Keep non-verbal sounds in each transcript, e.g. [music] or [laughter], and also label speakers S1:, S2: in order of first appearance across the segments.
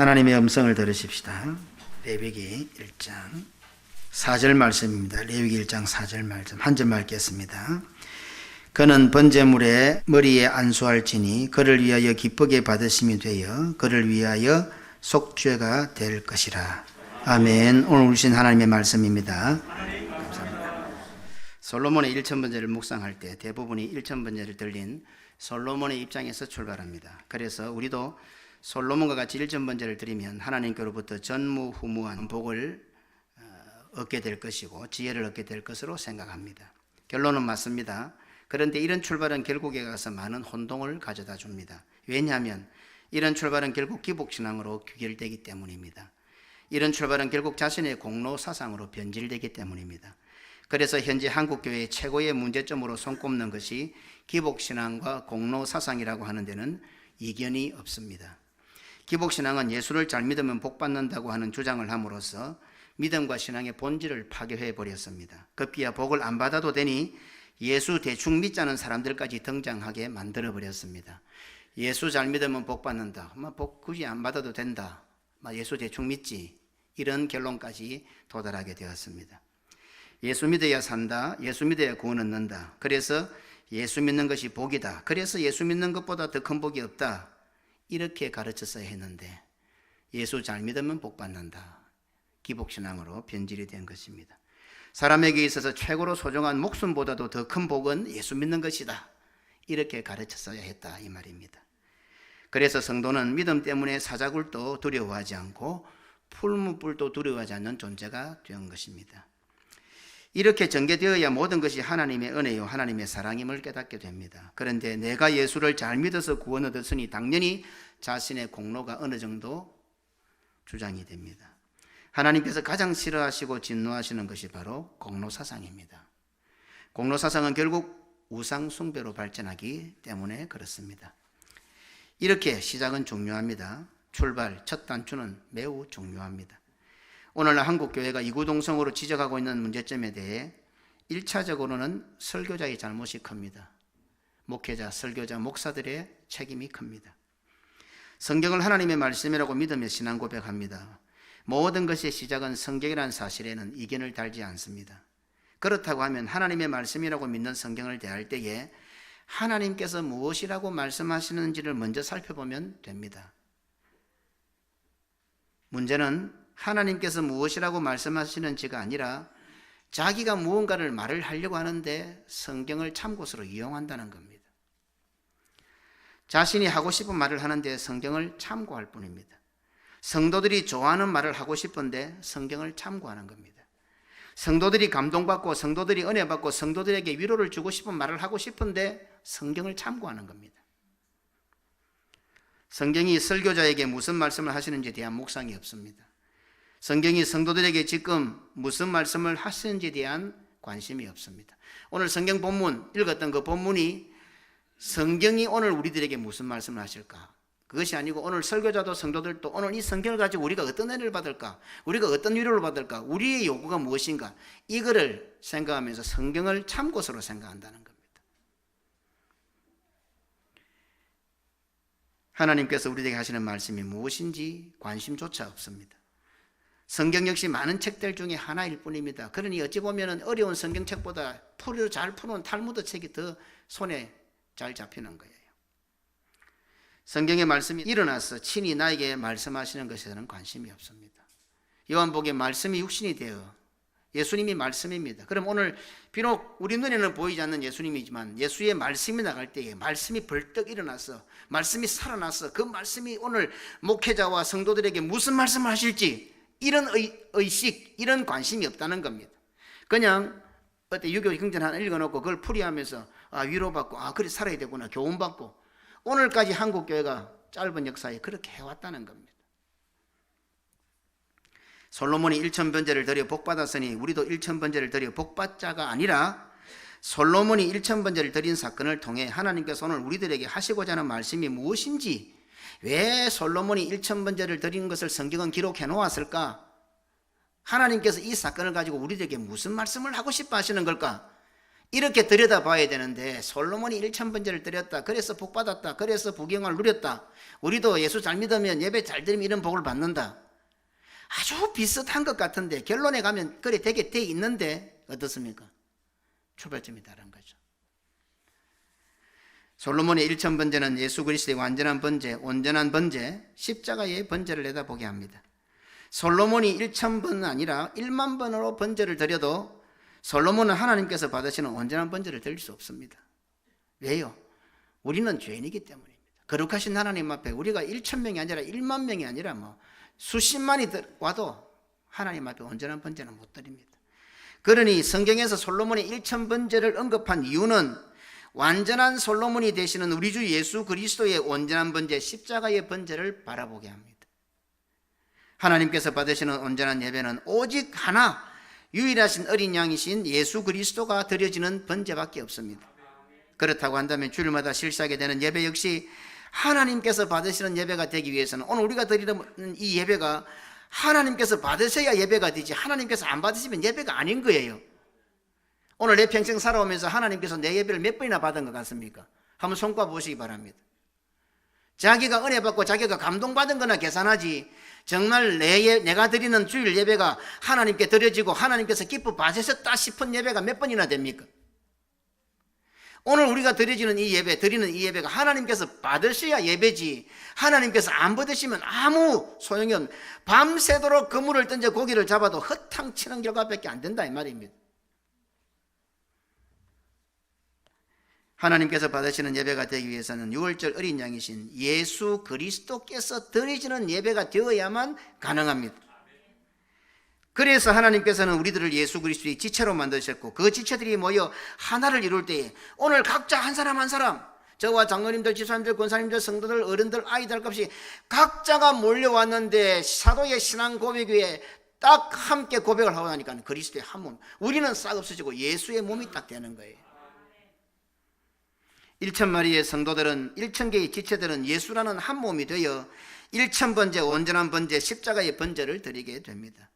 S1: 하나님의 음성을 들으십시다. 레위기 1장 4절 말씀입니다. 레위기 1장 4절 말씀 한 절만 읽겠습니다. 그는 번제물에 머리에 안수할지니 그를 위하여 기쁘게 받으심이 되어 그를 위하여 속죄가 될 것이라. 아멘. 오늘 우신 하나님의 말씀입니다. 감사합니다. 솔로몬의 1천 번제를 묵상할 때 대부분이 1천 번제를 들린 솔로몬의 입장에서 출발합니다. 그래서 우리도 솔로몬과 같이 1천 번제를 드리면 하나님께로부터 전무후무한 복을 어, 얻게 될 것이고 지혜를 얻게 될 것으로 생각합니다. 결론은 맞습니다. 그런데 이런 출발은 결국에 가서 많은 혼동을 가져다 줍니다. 왜냐하면 이런 출발은 결국 기복신앙으로 귀결되기 때문입니다. 이런 출발은 결국 자신의 공로 사상으로 변질되기 때문입니다. 그래서 현재 한국교회의 최고의 문제점으로 손꼽는 것이 기복신앙과 공로 사상이라고 하는 데는 이견이 없습니다. 기복신앙은 예수를 잘 믿으면 복받는다고 하는 주장을 함으로써 믿음과 신앙의 본질을 파괴해 버렸습니다. 급기야 복을 안 받아도 되니 예수 대충 믿자는 사람들까지 등장하게 만들어 버렸습니다. 예수 잘 믿으면 복 받는다. 뭐복 굳이 안 받아도 된다. 뭐 예수 대충 믿지. 이런 결론까지 도달하게 되었습니다. 예수 믿어야 산다. 예수 믿어야 구원 얻는다. 그래서 예수 믿는 것이 복이다. 그래서 예수 믿는 것보다 더 큰 복이 없다. 이렇게 가르쳤어야 했는데 예수 잘 믿으면 복 받는다. 기복신앙으로 변질이 된 것입니다. 사람에게 있어서 최고로 소중한 목숨보다도 더 큰 복은 예수 믿는 것이다. 이렇게 가르쳤어야 했다 이 말입니다. 그래서 성도는 믿음 때문에 사자굴도 두려워하지 않고 풀무불도 두려워하지 않는 존재가 된 것입니다. 이렇게 전개되어야 모든 것이 하나님의 은혜요 하나님의 사랑임을 깨닫게 됩니다. 그런데 내가 예수를 잘 믿어서 구원 얻었으니 당연히 자신의 공로가 어느 정도 주장이 됩니다. 하나님께서 가장 싫어하시고 진노하시는 것이 바로 공로 사상입니다. 공로 사상은 결국 우상 숭배로 발전하기 때문에 그렇습니다. 이렇게 시작은 중요합니다. 출발 첫 단추는 매우 중요합니다. 오늘날 한국 교회가 이구동성으로 지적하고 있는 문제점에 대해 1차적으로는 설교자의 잘못이 큽니다. 목회자, 설교자, 목사들의 책임이 큽니다. 성경을 하나님의 말씀이라고 믿으며 신앙 고백합니다. 모든 것의 시작은 성경이라는 사실에는 이견을 달지 않습니다. 그렇다고 하면 하나님의 말씀이라고 믿는 성경을 대할 때에 하나님께서 무엇이라고 말씀하시는지를 먼저 살펴보면 됩니다. 문제는 하나님께서 무엇이라고 말씀하시는지가 아니라 자기가 무언가를 말을 하려고 하는데 성경을 참고서로 이용한다는 겁니다. 자신이 하고 싶은 말을 하는데 성경을 참고할 뿐입니다. 성도들이 좋아하는 말을 하고 싶은데 성경을 참고하는 겁니다. 성도들이 감동받고 성도들이 은혜 받고 성도들에게 위로를 주고 싶은 말을 하고 싶은데 성경을 참고하는 겁니다. 성경이 설교자에게 무슨 말씀을 하시는지에 대한 묵상이 없습니다. 성경이 성도들에게 지금 무슨 말씀을 하시는지에 대한 관심이 없습니다. 오늘 성경 본문 읽었던 그 본문이 성경이 오늘 우리들에게 무슨 말씀을 하실까? 그것이 아니고 오늘 설교자도 성도들도 오늘 이 성경을 가지고 우리가 어떤 은혜를 받을까? 우리가 어떤 위로를 받을까? 우리의 요구가 무엇인가? 이거를 생각하면서 성경을 참고서로 생각한다는 겁니다. 하나님께서 우리에게 하시는 말씀이 무엇인지 관심조차 없습니다. 성경 역시 많은 책들 중에 하나일 뿐입니다. 그러니 어찌 보면 어려운 성경책보다 풀이로 잘 푸는 탈무드 책이 더 손에 잘 잡히는 거예요. 성경의 말씀이 일어나서 친히 나에게 말씀하시는 것에는 관심이 없습니다. 요한복의 말씀이 육신이 되어 예수님이 말씀입니다. 그럼 오늘 비록 우리 눈에는 보이지 않는 예수님이지만 예수의 말씀이 나갈 때에 말씀이 벌떡 일어나서 말씀이 살아나서 그 말씀이 오늘 목회자와 성도들에게 무슨 말씀을 하실지 이런 의, 의식, 이런 관심이 없다는 겁니다. 그냥 어때 유교 경전 하나 읽어놓고 그걸 풀이하면서 아 위로받고 아 그래 살아야 되구나 교훈받고 오늘까지 한국 교회가 짧은 역사에 그렇게 해왔다는 겁니다. 솔로몬이 1천 번제를 드려 복 받았으니 우리도 1천 번제를 드려 복 받자가 아니라 솔로몬이 1천 번제를 드린 사건을 통해 하나님께서 오늘 우리들에게 하시고자 하는 말씀이 무엇인지 왜 솔로몬이 1천 번제를 드린 것을 성경은 기록해 놓았을까? 하나님께서 이 사건을 가지고 우리들에게 무슨 말씀을 하고 싶어 하시는 걸까? 이렇게 들여다봐야 되는데 솔로몬이 1천 번제를 드렸다. 그래서 복 받았다. 그래서 부경을 누렸다. 우리도 예수 잘 믿으면 예배 잘 드리면 이런 복을 받는다. 아주 비슷한 것 같은데 결론에 가면 그래 되게 돼 있는데 어떻습니까? 초발점이 다른 거죠. 솔로몬의 1천 번제는 예수 그리스도의 완전한 번제, 온전한 번제, 십자가의 번제를 내다보게 합니다. 솔로몬이 1천 번은 아니라 1만 번으로 번제를 드려도 솔로몬은 하나님께서 받으시는 온전한 번제를 드릴 수 없습니다. 왜요? 우리는 죄인이기 때문입니다. 거룩하신 하나님 앞에 우리가 1천 명이 아니라 1만 명이 아니라 뭐 수십만이 와도 하나님 앞에 온전한 번제는 못 드립니다. 그러니 성경에서 솔로몬의 1천 번제를 언급한 이유는 완전한 솔로몬이 되시는 우리 주 예수 그리스도의 온전한 번제 십자가의 번제를 바라보게 합니다. 하나님께서 받으시는 온전한 예배는 오직 하나 유일하신 어린 양이신 예수 그리스도가 드려지는 번제밖에 없습니다. 그렇다고 한다면 주일마다 실시하게 되는 예배 역시 하나님께서 받으시는 예배가 되기 위해서는 오늘 우리가 드리는 이 예배가 하나님께서 받으셔야 예배가 되지 하나님께서 안 받으시면 예배가 아닌 거예요. 오늘 내 평생 살아오면서 하나님께서 내 예배를 몇 번이나 받은 것 같습니까? 한번 손과 보시기 바랍니다. 자기가 은혜 받고 자기가 감동받은 거나 계산하지 정말 내 예, 내가 드리는 주일 예배가 하나님께 드려지고 하나님께서 기뻐 받으셨다 싶은 예배가 몇 번이나 됩니까? 오늘 우리가 드려지는 이 예배, 드리는 이 예배가 하나님께서 받으셔야 예배지 하나님께서 안 받으시면 아무 소용이 없는 밤새도록 그물을 던져 고기를 잡아도 허탕치는 결과밖에 안 된다 이 말입니다. 하나님께서 받으시는 예배가 되기 위해서는 6월절 어린 양이신 예수 그리스도께서 드리지는 예배가 되어야만 가능합니다. 그래서 하나님께서는 우리들을 예수 그리스도의 지체로 만드셨고 그 지체들이 모여 하나를 이룰 때에 오늘 각자 한 사람 한 사람 저와 장로님들, 지사님들, 권사님들, 성도들, 어른들, 아이들 값이 각자가 몰려왔는데 사도의 신앙 고백 위에 딱 함께 고백을 하고 나니까 그리스도의 한 몸. 우리는 싹 없어지고 예수의 몸이 딱 되는 거예요. 1천 마리의 성도들은 1천 개의 지체들은 예수라는 한 몸이 되어 1천 번째 온전한 번제 십자가의 번제를 드리게 됩니다.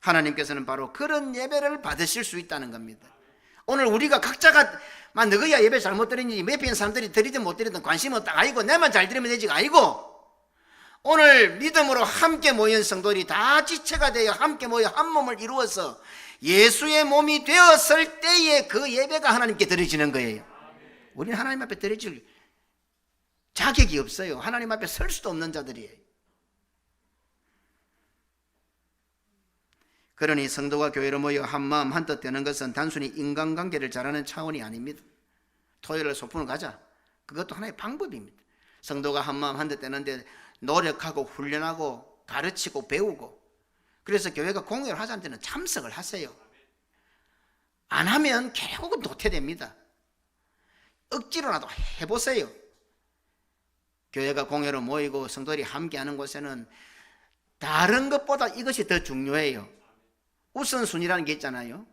S1: 하나님께서는 바로 그런 예배를 받으실 수 있다는 겁니다. 오늘 우리가 각자가 만 너희야 예배 잘못 드리는지 몇편 사람들이 드리든 못 드리든 관심 없다 아이고 내만 잘 드리면 되지 아이고 오늘 믿음으로 함께 모인 성도들이 다 지체가 되어 함께 모여 한 몸을 이루어서 예수의 몸이 되었을 때에 그 예배가 하나님께 드려지는 거예요. 우리는 하나님 앞에 드려질 자격이 없어요. 하나님 앞에 설 수도 없는 자들이에요. 그러니 성도가 교회로 모여 한마음 한뜻 되는 것은 단순히 인간관계를 잘하는 차원이 아닙니다. 토요일에 소풍을 가자. 그것도 하나의 방법입니다. 성도가 한마음 한뜻 되는데 노력하고 훈련하고 가르치고 배우고 그래서 교회가 공연을 하자는 데는 참석을 하세요. 안 하면 결국은 도태됩니다. 억지로라도 해보세요. 교회가 공회로 모이고 성도들이 함께하는 곳에는 다른 것보다 이것이 더 중요해요. 우선순위라는 게 있잖아요.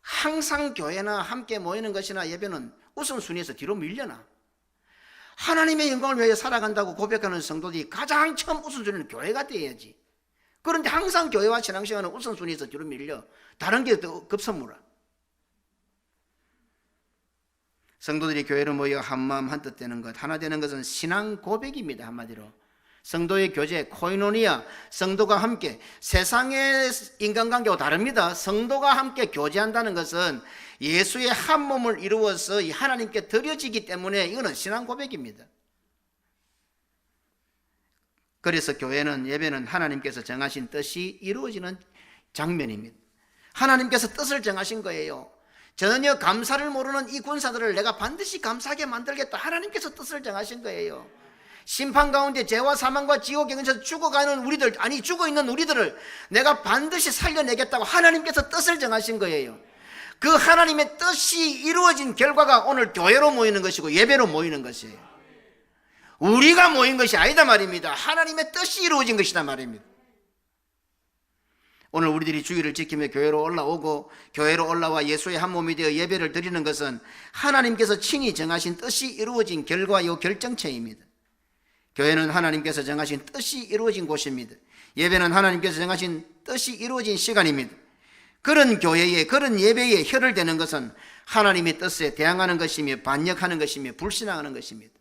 S1: 항상 교회나 함께 모이는 것이나 예배는 우선순위에서 뒤로 밀려나. 하나님의 영광을 위해 살아간다고 고백하는 성도들이 가장 처음 우선순위는 교회가 돼야지. 그런데 항상 교회와 신앙생활은 우선순위에서 뒤로 밀려. 다른 게 더 급선무라. 성도들이 교회로 모여 한마음 한뜻 되는 것, 하나 되는 것은 신앙 고백입니다. 한마디로. 성도의 교제, 코이노니아, 성도가 함께 세상의 인간관계와 다릅니다. 성도가 함께 교제한다는 것은 예수의 한 몸을 이루어서 하나님께 드려지기 때문에 이거는 신앙 고백입니다. 그래서 교회는 예배는 하나님께서 정하신 뜻이 이루어지는 장면입니다. 하나님께서 뜻을 정하신 거예요. 전혀 감사를 모르는 이 군사들을 내가 반드시 감사하게 만들겠다. 하나님께서 뜻을 정하신 거예요. 심판 가운데 죄와 사망과 지옥 경에서 죽어가는 우리들, 아니 죽어 있는 우리들을 내가 반드시 살려내겠다고 하나님께서 뜻을 정하신 거예요. 그 하나님의 뜻이 이루어진 결과가 오늘 교회로 모이는 것이고 예배로 모이는 것이에요. 우리가 모인 것이 아니다 말입니다. 하나님의 뜻이 이루어진 것이다 말입니다. 오늘 우리들이 주의를 지키며 교회로 올라오고 교회로 올라와 예수의 한 몸이 되어 예배를 드리는 것은 하나님께서 친히 정하신 뜻이 이루어진 결과요 결정체입니다. 교회는 하나님께서 정하신 뜻이 이루어진 곳입니다. 예배는 하나님께서 정하신 뜻이 이루어진 시간입니다. 그런 교회에 그런 예배에 혀를 대는 것은 하나님의 뜻에 대항하는 것이며 반역하는 것이며 불신앙하는 것입니다.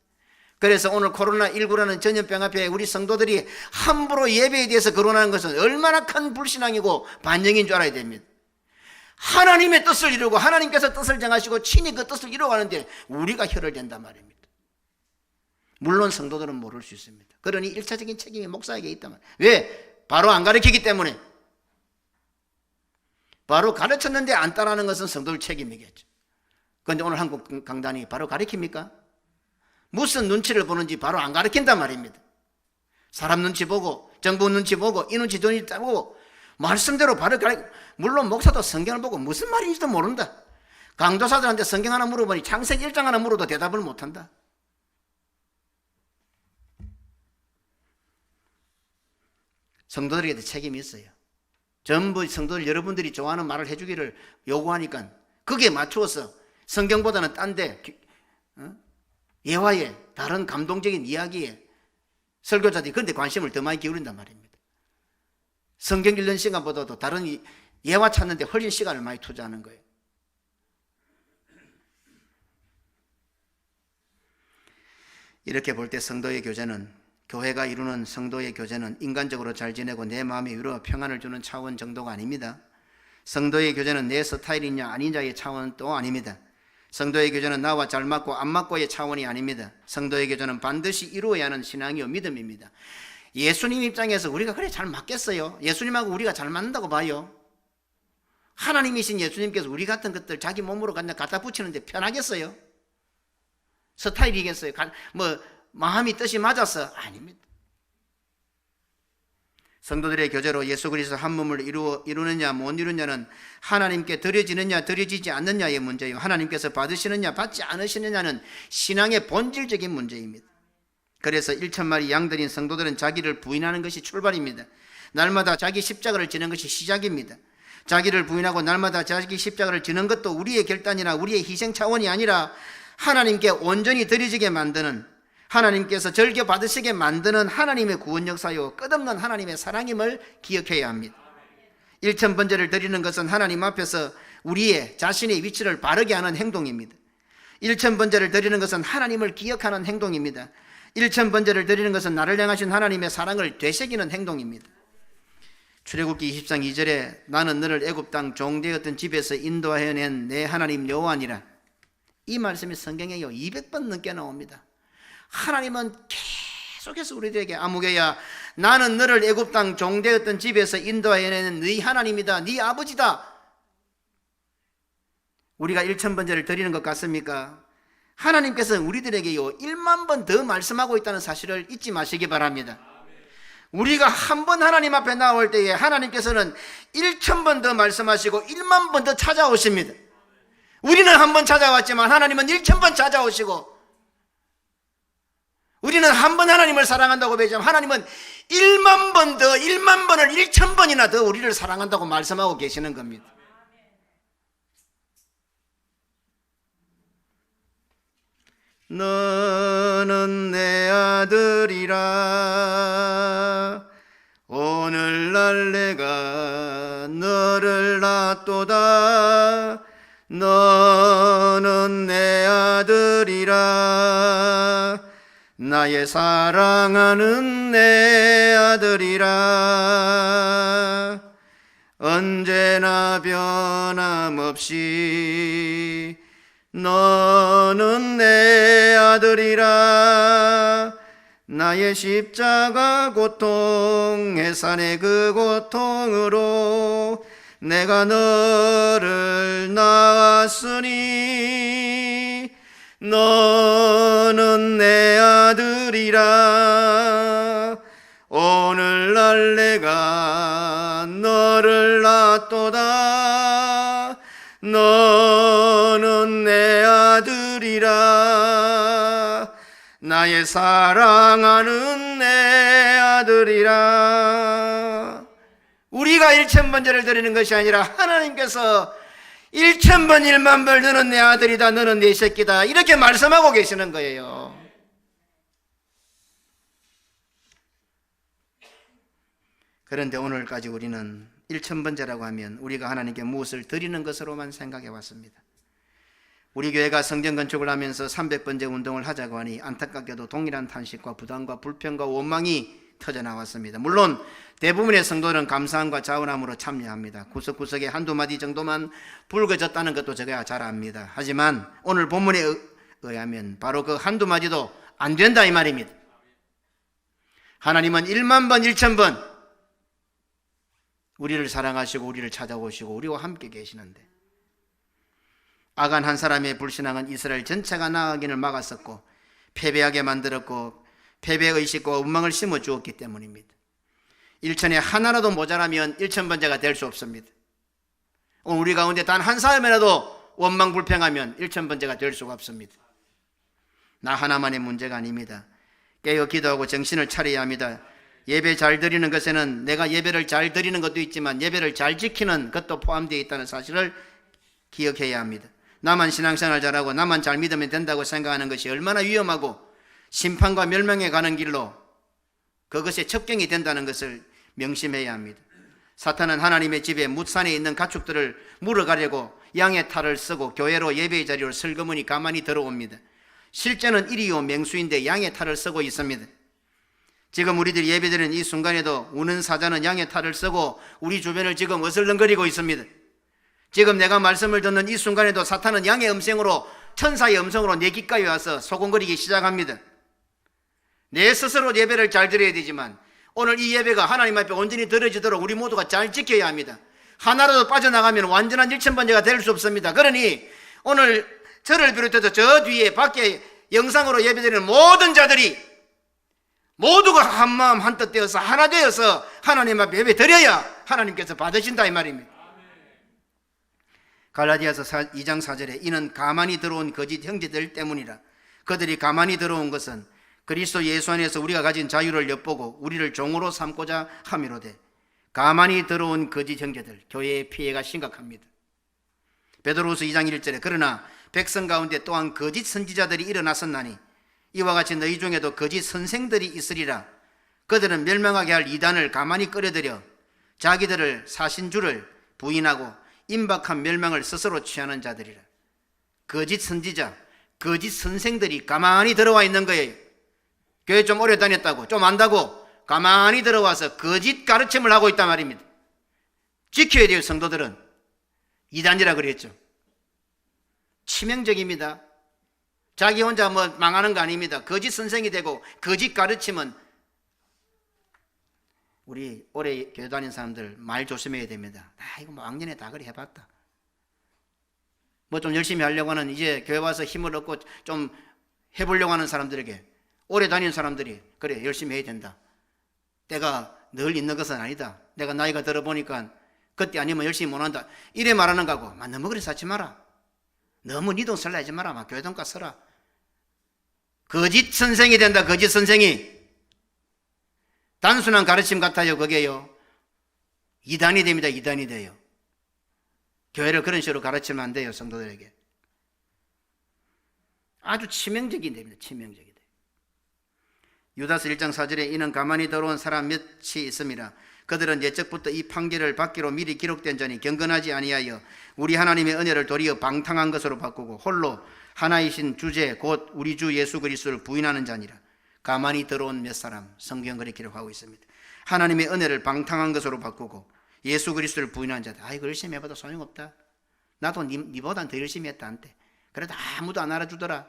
S1: 그래서 오늘 코로나19라는 전염병 앞에 우리 성도들이 함부로 예배에 대해서 거론하는 것은 얼마나 큰 불신앙이고 반영인 줄 알아야 됩니다. 하나님의 뜻을 이루고 하나님께서 뜻을 정하시고 친히 그 뜻을 이루어가는데 우리가 혀를 댄단 말입니다. 물론 성도들은 모를 수 있습니다. 그러니 일차적인 책임이 목사에게 말이에요. 왜? 바로 안 가르치기 때문에. 바로 가르쳤는데 안 따라하는 것은 성도들 책임이겠죠. 그런데 오늘 한국 강단이 바로 가르칩니까? 무슨 눈치를 보는지 바로 안 가르친단 말입니다. 사람 눈치 보고 정부 눈치 보고 이 눈치 저 눈치 보고 말씀대로 바로 가르 물론 목사도 성경을 보고 무슨 말인지도 모른다. 강도사들한테 성경 하나 물어보니 창세기 1장 하나 물어도 대답을 못한다. 성도들에게도 책임이 있어요. 전부 성도들 여러분들이 좋아하는 말을 해주기를 요구하니까 거기에 맞추어서 성경보다는 딴데 어? 예화에 다른 감동적인 이야기에 설교자들이 그런데 관심을 더 많이 기울인단 말입니다. 성경 읽는 시간보다도 다른 이- 예화 찾는데 훨씬 시간을 많이 투자하는 거예요. 이렇게 볼 때 성도의 교제는 교회가 이루는 성도의 교제는 인간적으로 잘 지내고 내 마음에 위로와 평안을 주는 차원 정도가 아닙니다. 성도의 교제는 내 스타일이냐 아니냐의 차원 또 아닙니다. 성도의 교제는 나와 잘 맞고 안 맞고의 차원이 아닙니다. 성도의 교제는 반드시 이루어야 하는 신앙이요 믿음입니다. 예수님 입장에서 우리가 그래 잘 맞겠어요? 예수님하고 우리가 잘 맞는다고 봐요. 하나님이신 예수님께서 우리 같은 것들 자기 몸으로 그냥 갖다 붙이는데 편하겠어요? 스타일이겠어요? 가- 뭐 마음이 뜻이 맞았어? 아닙니다. 성도들의 교제로 예수 그리스도 한 몸을 이루어, 이루느냐 못 이루느냐는 하나님께 드려지느냐 드려지지 않느냐의 문제요 하나님께서 받으시느냐 받지 않으시느냐는 신앙의 본질적인 문제입니다. 그래서 1천 마리 양들인 성도들은 자기를 부인하는 것이 출발입니다. 날마다 자기 십자가를 지는 것이 시작입니다. 자기를 부인하고 날마다 자기 십자가를 지는 것도 우리의 결단이나 우리의 희생 차원이 아니라 하나님께 온전히 드려지게 만드는 하나님께서 절겨 받으시게 만드는 하나님의 구원 역사요 끝없는 하나님의 사랑임을 기억해야 합니다. 일천 번제를 드리는 것은 하나님 앞에서 우리의 자신의 위치를 바르게 하는 행동입니다. 일천 번제를 드리는 것은 하나님을 기억하는 행동입니다. 일천 번제를 드리는 것은 나를 향하신 하나님의 사랑을 되새기는 행동입니다. 출애굽기 20장 2절에 나는 너를 애굽 땅 종되었던 집에서 인도하여 낸 내 하나님 여호와니라. 이 말씀이 성경에요 200번 넘게 나옵니다. 하나님은 계속해서 우리들에게 아무개야 나는 너를 애굽 땅 종되었던 집에서 인도하여 낸 네 하나님이다. 네 아버지다. 우리가 1천 번제를 드리는 것 같습니까? 하나님께서 우리들에게 요 1만 번 더 말씀하고 있다는 사실을 잊지 마시기 바랍니다. 우리가 한 번 하나님 앞에 나올 때에 하나님께서는 1천 번 더 말씀하시고 1만 번 더 찾아오십니다. 우리는 한 번 찾아왔지만 하나님은 1천 번 찾아오시고 우리는 한 번 하나님을 사랑한다고 배지만 하나님은 1만 번 더, 1만 번을 1천 번이나 더 우리를 사랑한다고 말씀하고 계시는 겁니다. 너는 내 아들이라. 오늘날 내가 너를 낳도다. 너는 내 아들이라 나의 사랑하는 내 아들이라. 언제나 변함없이 너는 내 아들이라. 나의 십자가 고통 해산의 그 고통으로 내가 너를 낳았으니 너는 내 아들이라. 오늘날 내가 너를 낳도다. 너는 내 아들이라. 나의 사랑하는 내 아들이라. 우리가 일천 번제를 드리는 것이 아니라 하나님께서 일천 번 일만 번 너는 내 아들이다 너는 내 새끼다. 이렇게 말씀하고 계시는 거예요. 그런데 오늘까지 우리는 일천 번제라고 하면 우리가 하나님께 무엇을 드리는 것으로만 생각해 왔습니다. 우리 교회가 성전 건축을 하면서 300번째 운동을 하자고 하니 안타깝게도 동일한 탄식과 부담과 불평과 원망이 터져 나왔습니다. 물론 대부분의 성도는 감사함과 자원함으로 참여합니다. 구석구석에 한두 마디 정도만 붉어졌다는 것도 제가 잘 압니다. 하지만 오늘 본문에 의- 의하면 바로 그 한두 마디도 안 된다 이 말입니다. 하나님은 1만 번, 1천 번 우리를 사랑하시고 우리를 찾아오시고 우리와 함께 계시는데 아간 한 사람의 불신앙은 이스라엘 전체가 나아가기를 막았었고 패배하게 만들었고 패배의식과 원망을 심어 주었기 때문입니다. 일천에 하나라도 모자라면 일천번째가 될 수 없습니다. 우리 가운데 단 한 사람이라도 원망 불평하면 일천번째가 될 수가 없습니다. 나 하나만의 문제가 아닙니다. 깨어 기도하고 정신을 차려야 합니다. 예배 잘 드리는 것에는 내가 예배를 잘 드리는 것도 있지만 예배를 잘 지키는 것도 포함되어 있다는 사실을 기억해야 합니다. 나만 신앙생활 잘하고 나만 잘 믿으면 된다고 생각하는 것이 얼마나 위험하고 심판과 멸망에 가는 길로 그것에 첩경이 된다는 것을 명심해야 합니다. 사탄은 하나님의 집에 묻산에 있는 가축들을 물어가려고 양의 탈을 쓰고 교회로 예배의 자리로 슬그머니 가만히 들어옵니다. 실제는 일이요 맹수인데 양의 탈을 쓰고 있습니다. 지금 우리들이 예배드리는 이 순간에도 우는 사자는 양의 탈을 쓰고 우리 주변을 지금 어슬렁거리고 있습니다. 지금 내가 말씀을 듣는 이 순간에도 사탄은 양의 음성으로 천사의 음성으로 내 귓가에 와서 소곤거리기 시작합니다. 내 스스로 예배를 잘 드려야 되지만 오늘 이 예배가 하나님 앞에 온전히 드려지도록 우리 모두가 잘 지켜야 합니다. 하나라도 빠져나가면 완전한 일천번째가 될 수 없습니다. 그러니 오늘 저를 비롯해서 저 뒤에 밖에 영상으로 예배드리는 모든 자들이 모두가 한 마음 한뜻 되어서 하나 되어서 하나님 앞에 예배 드려야 하나님께서 받으신다 이 말입니다. 갈라디아서 2장 4절에 이는 가만히 들어온 거짓 형제들 때문이라 그들이 가만히 들어온 것은 그리스도 예수 안에서 우리가 가진 자유를 엿보고 우리를 종으로 삼고자 함이로되 가만히 들어온 거짓 형제들 교회의 피해가 심각합니다. 베드로후서 2장 1절에 그러나 백성 가운데 또한 거짓 선지자들이 일어났었나니 이와 같이 너희 중에도 거짓 선생들이 있으리라. 그들은 멸망하게 할 이단을 가만히 끌어들여 자기들을 사신 줄을 부인하고 임박한 멸망을 스스로 취하는 자들이라. 거짓 선지자 거짓 선생들이 가만히 들어와 있는 거예요 교회 좀 오래 다녔다고 좀 안다고 가만히 들어와서 거짓 가르침을 하고 있단 말입니다 지켜야 돼요 성도들은 이단이라 그랬죠 치명적입니다 자기 혼자 뭐 망하는 거 아닙니다. 거짓 선생이 되고 거짓 가르침은 우리 오래 교회 다닌 사람들 말 조심해야 됩니다. 아 이거 뭐 왕년에 다 그래 해봤다. 뭐 좀 열심히 하려고 하는 이제 교회 와서 힘을 얻고 좀 해보려고 하는 사람들에게 오래 다닌 사람들이 그래 열심히 해야 된다. 때가 늘 있는 것은 아니다. 내가 나이가 들어보니까 그때 아니면 열심히 못한다. 이래 말하는 거고 막 너무 그래 사지 마라. 너무 니돈 설레지 마라. 막 교회 돈가 써라. 거짓 선생이 된다. 거짓 선생이. 단순한 가르침 같아요. 그게요. 이단이 됩니다. 이단이 돼요. 교회를 그런 식으로 가르치면 안 돼요. 성도들에게. 아주 치명적인 됩니다. 치명적이 돼요. 유다스 1장 4절에 이는 가만히 들어온 사람 몇이 있습니다. 그들은 예적부터 이 판결을 받기로 미리 기록된 전이 경건하지 아니하여 우리 하나님의 은혜를 도리어 방탕한 것으로 바꾸고 홀로 하나이신 주제 곧 우리 주 예수 그리스도를 부인하는 자니라. 가만히 들어온 몇 사람 성경 그렇게 기록하고 있습니다. 하나님의 은혜를 방탕한 것으로 바꾸고 예수 그리스도를 부인하는 자들. 아이고 열심히 해봐도 소용없다. 나도 니, 니보단 더 열심히 했다 한테. 그래도 아무도 안 알아주더라.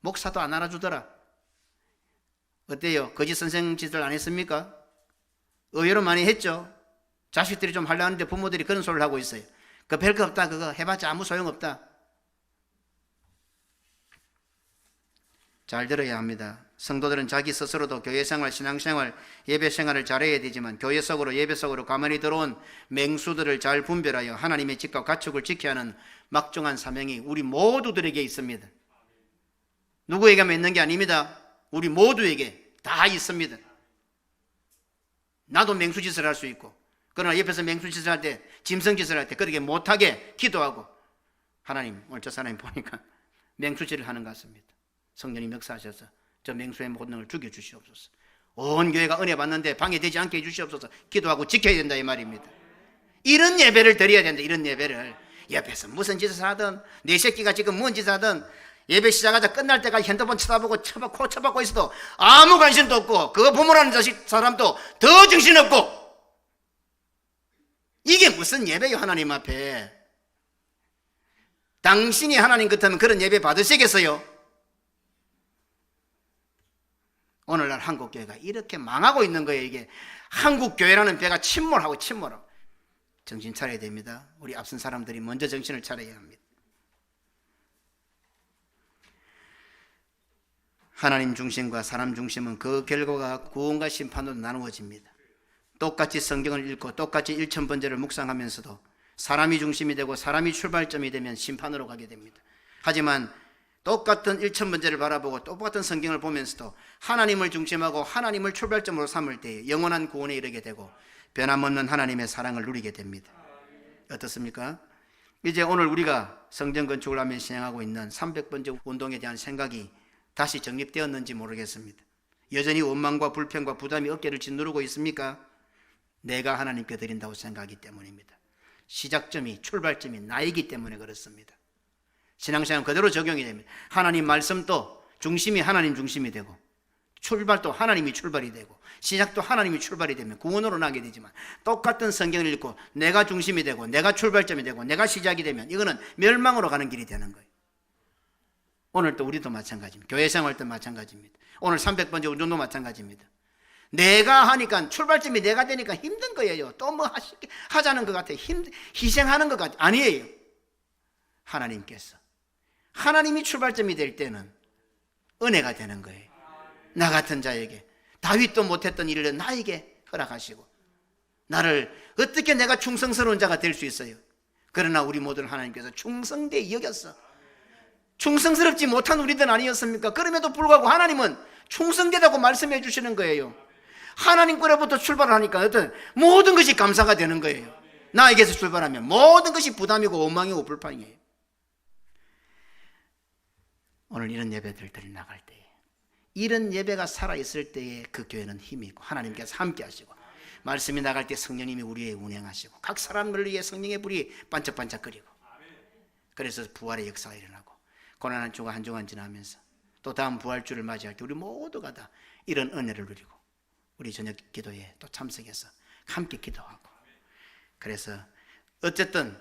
S1: 목사도 안 알아주더라. 어때요? 거짓 선생 짓을 안 했습니까? 의외로 많이 했죠. 자식들이 좀 하려는데 부모들이 그런 소리를 하고 있어요. 그 별거 없다. 그거 해봤자 아무 소용없다. 잘 들어야 합니다. 성도들은 자기 스스로도 교회 생활, 신앙 생활, 예배 생활을 잘해야 되지만 교회 속으로 예배 속으로 가만히 들어온 맹수들을 잘 분별하여 하나님의 집과 가축을 지켜야 하는 막중한 사명이 우리 모두들에게 있습니다. 누구에게만 있는 게 아닙니다. 우리 모두에게 다 있습니다. 나도 맹수짓을 할 수 있고 그러나 옆에서 맹수짓을 할 때 짐승짓을 할 때 그렇게 못하게 기도하고 하나님 오늘 저 사람이 보니까 [laughs] 맹수짓을 하는 것 같습니다. 성령님 역사하셔서 저 맹수의 걸 죽여주시옵소서. 온 교회가 은혜 받는데 방해되지 않게 해주시옵소서. 기도하고 지켜야 된다 이 말입니다. 이런 예배를 드려야 된다 이런 예배를. 옆에서 무슨 짓을 하든 내 새끼가 지금 뭔 짓을 하든 예배 시작하자 끝날 때까지 핸드폰 쳐다보고 쳐봐, 코 쳐박고 있어도 아무 관심도 없고 그거 부모라는 자식 사람도 더 정신없고 이게 무슨 예배요 하나님 앞에 당신이 하나님 같으면 그런 예배 받으시겠어요? 오늘날 한국 교회가 이렇게 망하고 있는 거예요. 이게 한국 교회라는 배가 침몰하고 침몰하고 정신 차려야 됩니다. 우리 앞선 사람들이 먼저 정신을 차려야 합니다. 하나님 중심과 사람 중심은 그 결과가 구원과 심판으로 나누어집니다. 똑같이 성경을 읽고 똑같이 일천 번제를 묵상하면서도 사람이 중심이 되고 사람이 출발점이 되면 심판으로 가게 됩니다. 하지만 똑같은 일천 번제를 바라보고 똑같은 성경을 보면서도 하나님을 중심하고 하나님을 출발점으로 삼을 때 영원한 구원에 이르게 되고 변함없는 하나님의 사랑을 누리게 됩니다. 어떻습니까? 이제 오늘 우리가 성전 건축을 하며 진행하고 있는 300번째 운동에 대한 생각이 다시 정립되었는지 모르겠습니다. 여전히 원망과 불평과 부담이 어깨를 짓누르고 있습니까? 내가 하나님께 드린다고 생각하기 때문입니다. 시작점이 출발점이 나이기 때문에 그렇습니다. 신앙생활 그대로 적용이 됩니다. 하나님 말씀도 중심이 하나님 중심이 되고 출발도 하나님이 출발이 되고 시작도 하나님이 출발이 되면 구원으로 나게 되지만 똑같은 성경을 읽고 내가 중심이 되고 내가 출발점이 되고 내가 시작이 되면 이거는 멸망으로 가는 길이 되는 거예요. 오늘 또 우리도 마찬가지입니다. 교회 생활도 마찬가지입니다. 오늘 300번째 운동도 마찬가지입니다. 내가 하니까 출발점이 내가 되니까 힘든 거예요. 또 뭐 하자는 것 같아. 힘 희생하는 것 같아. 아니에요. 하나님께서 하나님이 출발점이 될 때는 은혜가 되는 거예요. 나 같은 자에게 다윗도 못했던 일을 나에게 허락하시고 나를 어떻게 내가 충성스러운 자가 될 수 있어요. 그러나 우리 모두를 하나님께서 충성되이 여겼어. 충성스럽지 못한 우리들 아니었습니까? 그럼에도 불구하고 하나님은 충성되다고 말씀해 주시는 거예요. 하나님 거로부터 출발하니까 어떤 모든 것이 감사가 되는 거예요. 나에게서 출발하면 모든 것이 부담이고 원망이고 불판이에요. 오늘 이런 예배들들이 나갈 때에 이런 예배가 살아 있을 때에 그 교회는 힘이 있고 하나님께서 함께 하시고 말씀이 나갈 때 성령님이 우리에 운행하시고 각 사람을 위해 성령의 불이 반짝반짝거리고 그래서 부활의 역사가 일어나고 고난 한 주간 한 주간 지나면서 또 다음 부활주를 맞이할 때 우리 모두가 다 이런 은혜를 누리고 우리 저녁 기도에 또 참석해서 함께 기도하고 그래서 어쨌든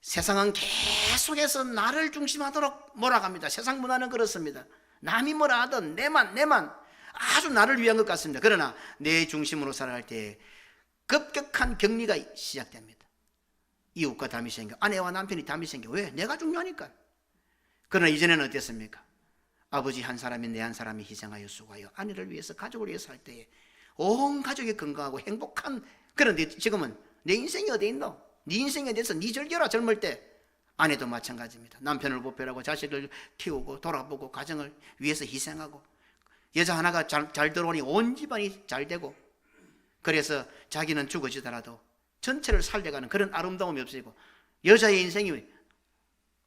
S1: 세상은 계속해서 나를 중심하도록 몰아갑니다. 세상 문화는 그렇습니다. 남이 뭐라 하든 내만 내만 아주 나를 위한 것 같습니다. 그러나 내 중심으로 살아갈 때 급격한 격리가 시작됩니다. 이웃과 담이 생겨 아내와 남편이 담이 생겨 왜? 내가 중요하니까. 그러나 이전에는 어땠습니까? 아버지 한 사람이 내 한 사람이 희생하여 수고하여 아내를 위해서 가족을 위해서 할 때에 온 가족이 건강하고 행복한 그런데 지금은 내 인생이 어디 있노? 네 인생에 대해서 네 즐겨라 젊을 때 아내도 마찬가지입니다. 남편을 보필하고 자식을 키우고 돌아보고 가정을 위해서 희생하고 여자 하나가 잘, 잘 들어오니 온 집안이 잘 되고 그래서 자기는 죽어지더라도 전체를 살려가는 그런 아름다움이 없어지고 여자의 인생이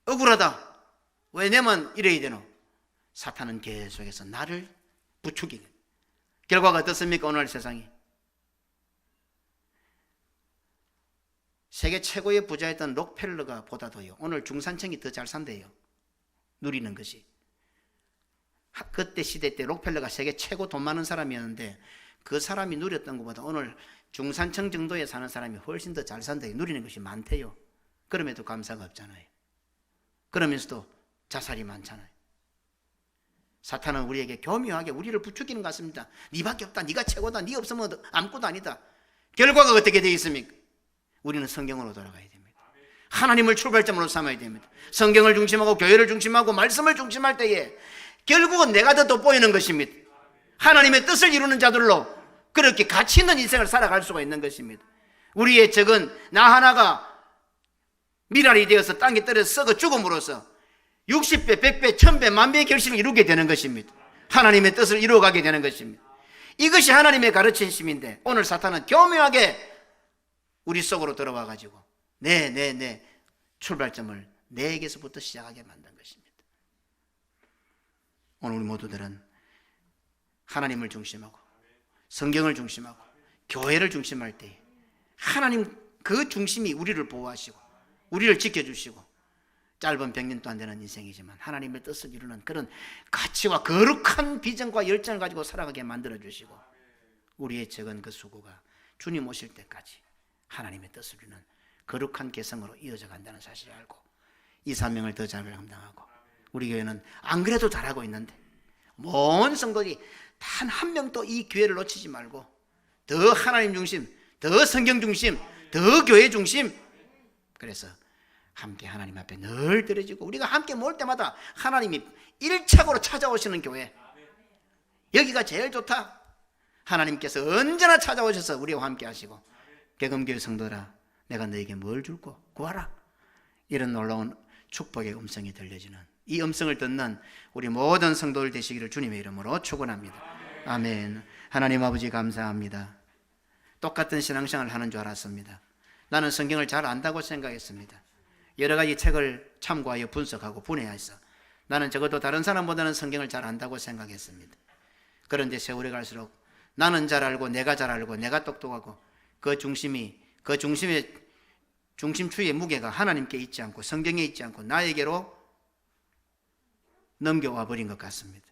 S1: 억울하다. 왜 내만 이래야 되노? 사탄은 계속해서 나를 부추기는 결과가 어떻습니까? 오늘 세상이 세계 최고의 부자였던 록펠러가 보다도요. 오늘 중산층이 더 잘 산대요. 누리는 것이. 그때 시대 때 록펠러가 세계 최고 돈 많은 사람이었는데 그 사람이 누렸던 것보다 오늘 중산층 정도에 사는 사람이 훨씬 더 잘 산대요. 누리는 것이 많대요. 그럼에도 감사가 없잖아요. 그러면서도 자살이 많잖아요. 사탄은 우리에게 교묘하게 우리를 부추기는 것 같습니다. 네밖에 없다. 네가 최고다. 네 없으면 아무것도 아니다. 결과가 어떻게 되어 있습니까? 우리는 성경으로 돌아가야 됩니다. 하나님을 출발점으로 삼아야 됩니다. 성경을 중심하고 교회를 중심하고 말씀을 중심할 때에 결국은 내가 더 돋보이는 것입니다. 하나님의 뜻을 이루는 자들로 그렇게 가치 있는 인생을 살아갈 수가 있는 것입니다. 우리의 적은 나 하나가 미랄이 되어서 땅에 떨어져 썩어 죽음으로써 60배, 100배, 1000배, 만배의 결실을 이루게 되는 것입니다. 하나님의 뜻을 이루어가게 되는 것입니다. 이것이 하나님의 가르치심인데 오늘 사탄은 교묘하게 우리 속으로 들어와 가지고 네, 네, 네 출발점을 내게서부터 시작하게 만든 것입니다. 오늘 우리 모두들은 하나님을 중심하고 성경을 중심하고 교회를 중심할 때 하나님 그 중심이 우리를 보호하시고 우리를 지켜주시고 짧은 100년도 안 되는 인생이지만 하나님의 뜻을 이루는 그런 가치와 거룩한 비전과 열정을 가지고 살아가게 만들어 주시고 우리의 적은 그 수고가 주님 오실 때까지 하나님의 뜻을 이루는 거룩한 개성으로 이어져 간다는 사실을 알고 이 사명을 더 잘 감당하고 우리 교회는 안 그래도 잘하고 있는데 먼 성도들이 단 한 명도 이 기회를 놓치지 말고 더 하나님 중심, 더 성경 중심, 더 교회 중심. 그래서 함께 하나님 앞에 늘 드려지고 우리가 함께 모을 때마다 하나님이 일착으로 찾아오시는 교회. 여기가 제일 좋다. 하나님께서 언제나 찾아오셔서 우리와 함께 하시고 개금교회 성도라 내가 너에게 뭘 줄고 구하라. 이런 놀라운 축복의 음성이 들려지는 이 음성을 듣는 우리 모든 성도들 되시기를 주님의 이름으로 축원합니다. 아멘. 하나님 아버지 감사합니다. 똑같은 신앙생활을 하는 줄 알았습니다. 나는 성경을 잘 안다고 생각했습니다. 여러 가지 책을 참고하여 분석하고 분해해서 나는 적어도 다른 사람보다는 성경을 잘 안다고 생각했습니다. 그런데 세월이 갈수록 나는 잘 알고 내가 잘 알고 내가 똑똑하고 그 중심이 그 중심의 중심추의 무게가 하나님께 있지 않고 성경에 있지 않고 나에게로 넘겨와 버린 것 같습니다.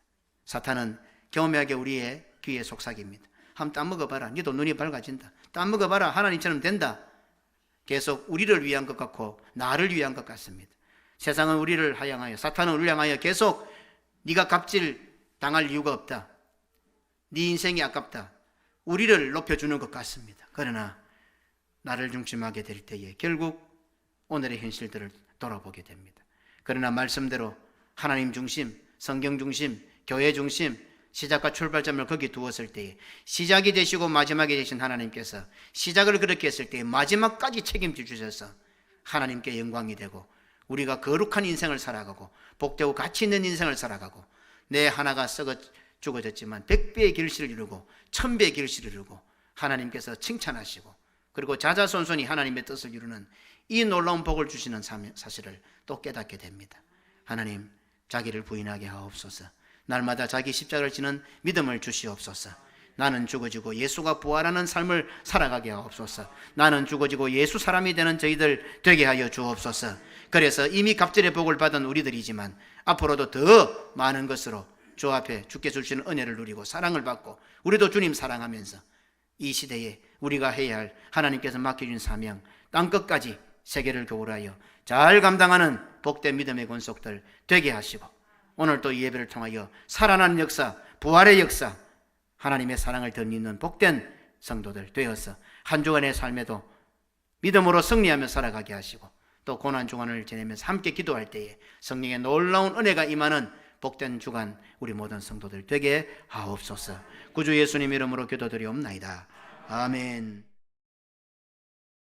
S1: 사탄은 경험하게 우리의 귀에 속삭입니다. 한번 따먹어봐라. 니도 눈이 밝아진다. 따먹어봐라. 하나님처럼 된다. 계속 우리를 위한 것 같고 나를 위한 것 같습니다. 세상은 우리를 하향하여 사탄은 우리를 향하여 계속 네가 갑질 당할 이유가 없다. 네 인생이 아깝다. 우리를 높여주는 것 같습니다. 그러나 나를 중심하게 될 때에 결국 오늘의 현실들을 돌아보게 됩니다. 그러나 말씀대로 하나님 중심, 성경 중심, 교회 중심, 시작과 출발점을 거기 두었을 때에 시작이 되시고 마지막이 되신 하나님께서 시작을 그렇게 했을 때에 마지막까지 책임져 주셔서 하나님께 영광이 되고 우리가 거룩한 인생을 살아가고 복되고 가치 있는 인생을 살아가고 내 하나가 썩어 죽어졌지만 백배의 길씨를 이루고 천배의 길씨를 이루고 하나님께서 칭찬하시고 그리고 자자손손이 하나님의 뜻을 이루는 이 놀라운 복을 주시는 사실을 또 깨닫게 됩니다. 하나님 자기를 부인하게 하옵소서. 날마다 자기 십자가를 지는 믿음을 주시옵소서. 나는 죽어지고 예수가 부활하는 삶을 살아가게 하옵소서. 나는 죽어지고 예수 사람이 되는 저희들 되게 하여 주옵소서. 그래서 이미 갑절의 복을 받은 우리들이지만 앞으로도 더 많은 것으로 주 앞에 주께 주시는 은혜를 누리고 사랑을 받고 우리도 주님 사랑하면서 이 시대에 우리가 해야 할 하나님께서 맡겨준 사명 땅 끝까지 세계를 교울하여 잘 감당하는 복된 믿음의 권속들 되게 하시고 오늘 또 이 예배를 통하여 살아난 역사, 부활의 역사, 하나님의 사랑을 덧입는 복된 성도들 되어서 한 주간의 삶에도 믿음으로 승리하며 살아가게 하시고 또 고난 주간을 지내면서 함께 기도할 때에 성령의 놀라운 은혜가 임하는 복된 주간 우리 모든 성도들 되게 하옵소서. 구주 예수님 이름으로 기도드리옵나이다. 아멘.